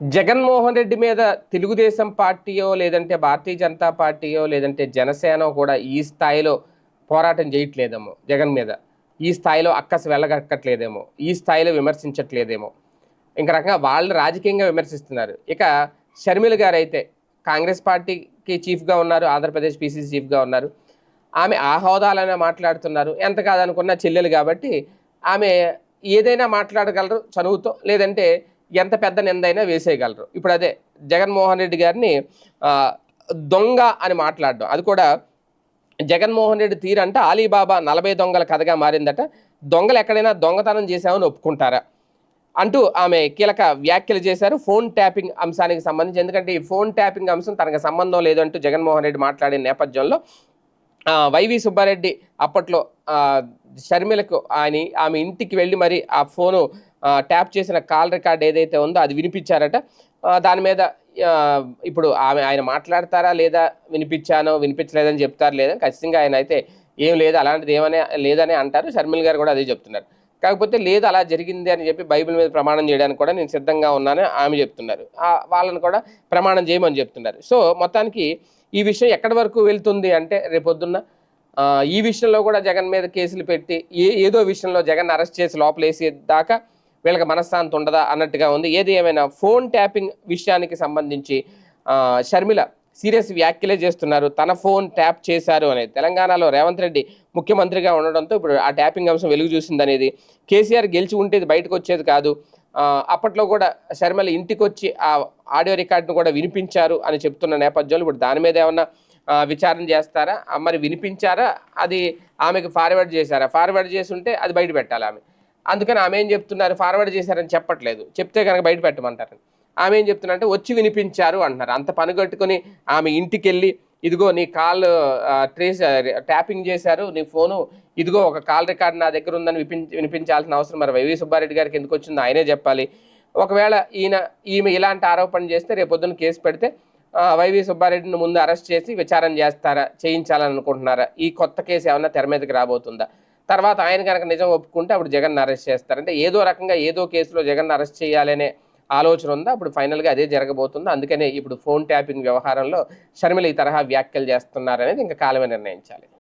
జగన్మోహన్ రెడ్డి మీద తెలుగుదేశం పార్టీయో లేదంటే భారతీయ జనతా పార్టీయో లేదంటే జనసేన కూడా ఈ స్థాయిలో పోరాటం చేయట్లేదేమో జగన్ మీద. ఈ స్థాయిలో అక్కస వెళ్ళగక్కట్లేదేమో. ఈ స్థాయిలో విమర్శించట్లేదేమో. ఇంక రకంగా వాళ్ళు రాజకీయంగా విమర్శిస్తున్నారు. ఇక షర్మిల గారు అయితే కాంగ్రెస్ పార్టీకి చీఫ్గా ఉన్నారు ఆంధ్రప్రదేశ్ పీసీసీ చీఫ్గా ఉన్నారు. ఆమె ఆ హోదాలనే మాట్లాడుతున్నారు. ఎంత కాదనుకున్నా చెల్లెలు కాబట్టి ఆమె ఏదైనా మాట్లాడగలరు చనువుతో లేదంటే ఎంత పెద్ద నిందైనా వేసేయగలరు. ఇప్పుడు అదే జగన్మోహన్ రెడ్డి గారిని దొంగ అని మాట్లాడడం. అది కూడా జగన్మోహన్ రెడ్డి తీరంట అలీబాబా నలభై దొంగల కథగా మారిందట. దొంగలు ఎక్కడైనా దొంగతనం చేశామని ఒప్పుకుంటారా? అంటూ ఆమె కీలక వ్యాఖ్యలు చేశారు. ఫోన్ ట్యాపింగ్ అంశానికి సంబంధించి ఎందుకంటే ఈ ఫోన్ ట్యాపింగ్ అంశం తనకు సంబంధం లేదంటూ జగన్మోహన్ రెడ్డి మాట్లాడిన నేపథ్యంలో వైవి సుబ్బారెడ్డి అప్పట్లో షర్మిలకు ఆయన ఆమె ఇంటికి వెళ్ళి మరి ఆ ఫోను ట్యాప్ చేసిన కాల్ రికార్డ్ ఏదైతే ఉందో అది వినిపించారట. దాని మీద ఇప్పుడు ఆమె ఆయన మాట్లాడతారా లేదా వినిపించానో వినిపించలేదని చెప్తారు లేదా? ఖచ్చితంగా ఆయన అయితే ఏం లేదు అలాంటిది ఏమనే లేదని అంటారు. షర్మిల్ గారు కూడా అదే చెప్తున్నారు. కాకపోతే లేదు అలా జరిగింది అని చెప్పి బైబిల్ మీద ప్రమాణం చేయడానికి కూడా నేను సిద్ధంగా ఉన్నానని ఆమె చెప్తున్నారు. వాళ్ళని కూడా ప్రమాణం చేయమని చెప్తున్నారు. సో మొత్తానికి ఈ విషయం ఎక్కడి వరకు వెళ్తుంది అంటే రేపొద్దున్న ఈ విషయంలో కూడా జగన్ మీద కేసులు పెట్టి ఏ ఏదో విషయంలో జగన్ అరెస్ట్ చేసి లోపలేసే దాకా వీళ్ళకి మనశ్శాంతి ఉండదా అన్నట్టుగా ఉంది. ఏది ఏమైనా ఫోన్ ట్యాపింగ్ విషయానికి సంబంధించి షర్మిల సీరియస్ వ్యాఖ్యలే చేస్తున్నారు. తన ఫోన్ ట్యాప్ చేశారు అనేది. తెలంగాణలో రేవంత్ రెడ్డి ముఖ్యమంత్రిగా ఉండడంతో ఇప్పుడు ఆ ట్యాపింగ్ అంశం వెలుగు చూసింది అనేది. కేసీఆర్ గెలిచి ఉంటే బయటకు వచ్చేది కాదు. అప్పట్లో కూడా శర్మల ఇంటికి వచ్చి ఆ ఆడియో రికార్డును కూడా వినిపించారు అని చెప్తున్న నేపథ్యంలో ఇప్పుడు దాని మీద ఏమన్నా విచారణ చేస్తారా? మరి వినిపించారా? అది ఆమెకు ఫార్వర్డ్ చేశారా? ఫార్వర్డ్ చేసి ఉంటే అది బయట పెట్టాలి ఆమె? అందుకని ఆమె ఏం చెప్తున్నారు? ఫార్వర్డ్ చేశారని చెప్పట్లేదు. చెప్తే కనుక బయట పెట్టమంటారు ఆమె ఏం చెప్తున్నారంటే వచ్చి వినిపించారు అంటున్నారు. అంత పనిగట్టుకుని ఆమె ఇంటికి వెళ్ళి ఇదిగో నీ కాల్ ట్రేస్ ట్యాపింగ్ చేశారు నీ ఫోను ఇదిగో ఒక కాల్ రికార్డ్ నా దగ్గర ఉందని వినిపించ వినిపించాల్సిన అవసరం మరి వైవి సుబ్బారెడ్డి గారికి ఎందుకు వచ్చిందో ఆయనే చెప్పాలి. ఒకవేళ ఈయన ఈమె ఇలాంటి ఆరోపణ చేస్తే రేపొద్దున కేసు పెడితే వైవి సుబ్బారెడ్డిని ముందు అరెస్ట్ చేసి విచారణ చేస్తారా చేయించాలని అనుకుంటున్నారా ఈ కొత్త కేసు ఏమైనా తెర మీదకి రాబోతుందా? తర్వాత ఆయన కనుక నిజం ఒప్పుకుంటే అప్పుడు జగన్ అరెస్ట్ చేస్తారు. అంటే ఏదో రకంగా ఏదో కేసులో జగన్ అరెస్ట్ చేయాలనే ఆలోచన ఉందా? అప్పుడు ఫైనల్గా అదే జరగబోతుంది? అందుకనే ఇప్పుడు ఫోన్ ట్యాపింగ్ వ్యవహారంలో షర్మిల ఈ తరహా వ్యాఖ్యలు చేస్తున్నారనేది ఇంకా కాలమే నిర్ణయించాలి.